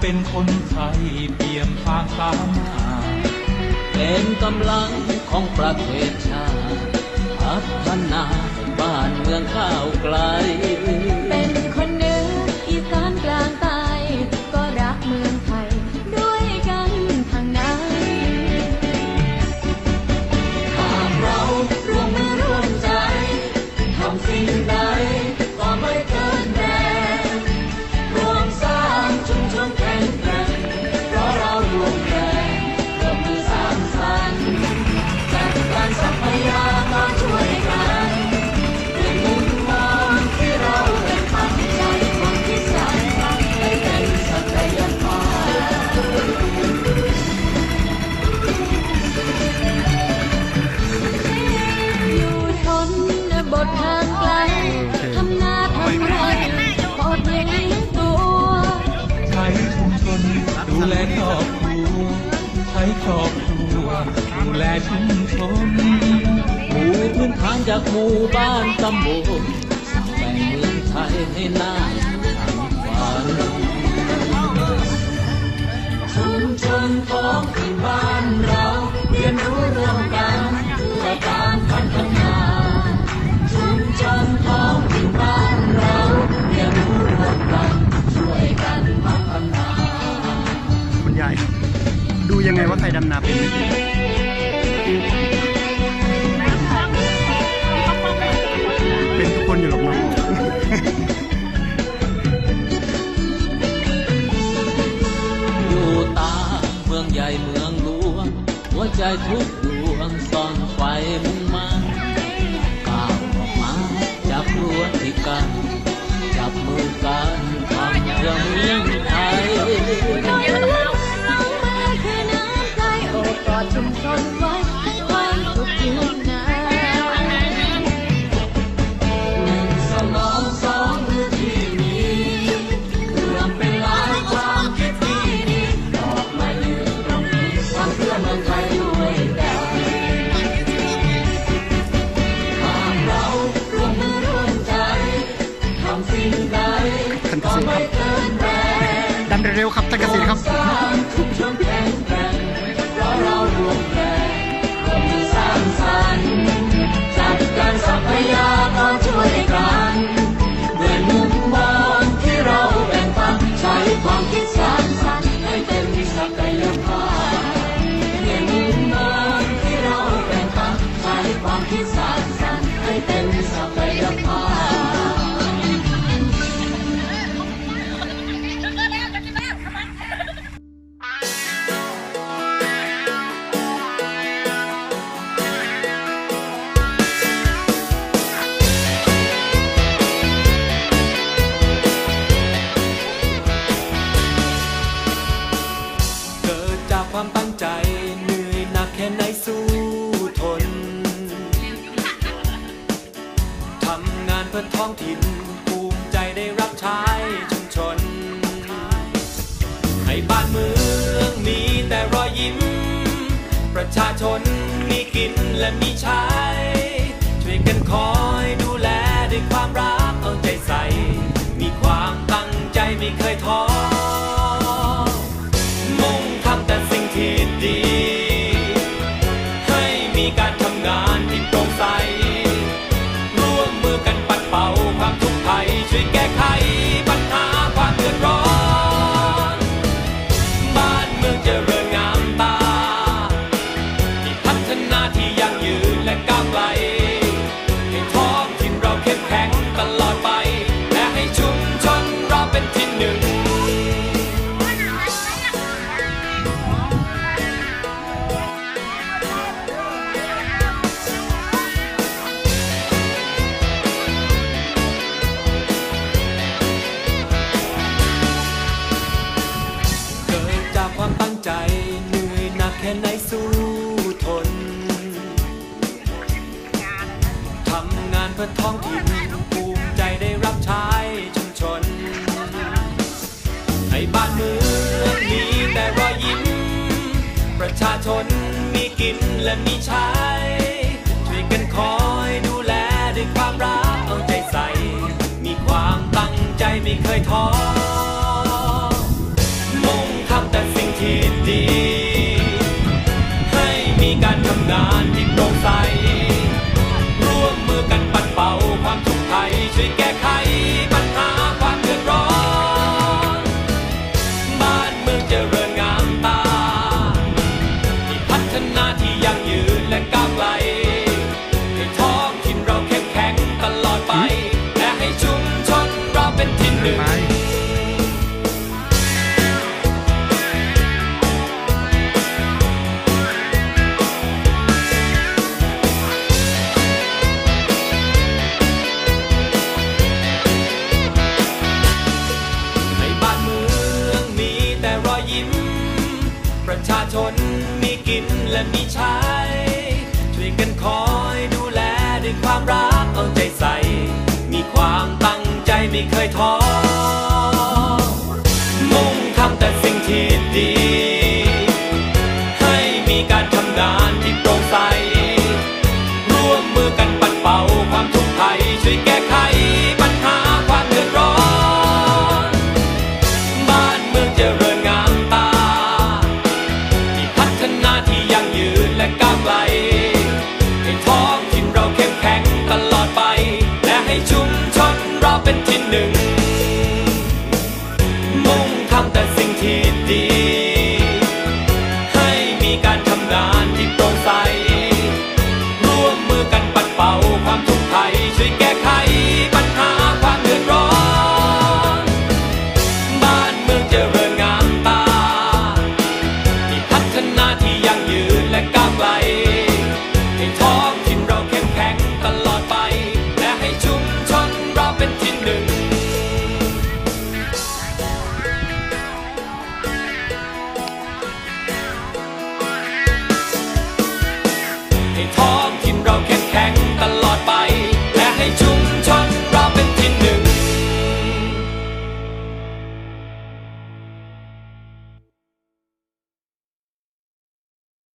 เป็นคนไทยเปี่ยมฟางตามาเป็นกำลังของประเทศชาติพัฒนาบ้านเมืองข้า รอบครัวดูแลชุมชนหมู่พื้นฐานจากหมู่บ้านตำบลสร้างแบ่งเมืองไทยให้น่า 我在走路很 ดันเร็วครับท่านเกษตรครับ ให้บ้านเมืองมีแต่รอยยิ้ม ประชาชนมีกินและมีใช้ ช่วยกันคอยดูแลด้วยความรักเอาใจใส่ มีความตั้งใจไม่เคยท้อ ตั้งใจ เหนื่อยหนักแค่ไหนสู้ทน ทำงานเพื่อท้องถิ่นภูมิใจได้รับใช้ชุมชน ให้บ้านเมืองมีแต่รอยยิ้ม ประชาชนมีกินและมีใช้ช่วยกันคอยดูแลด้วยความรักเอาใจใส่ มีความตั้งใจไม่เคยท้อ it. ชนมีกินและมีใช้ ช่วยกันคอยดูแลด้วยความรักเอาใจใส่ มีความตั้งใจไม่เคยท้อมุ่งทำแต่สิ่งที่ดี ก้าวไกลให้ท้องถิ่นเราเข้มแข็งตลอดไป และให้ชุมชนเราเป็นที่หนึ่ง มุ่งทำแต่สิ่งที่ดี ให้มีการทำงานที่โปร่งใส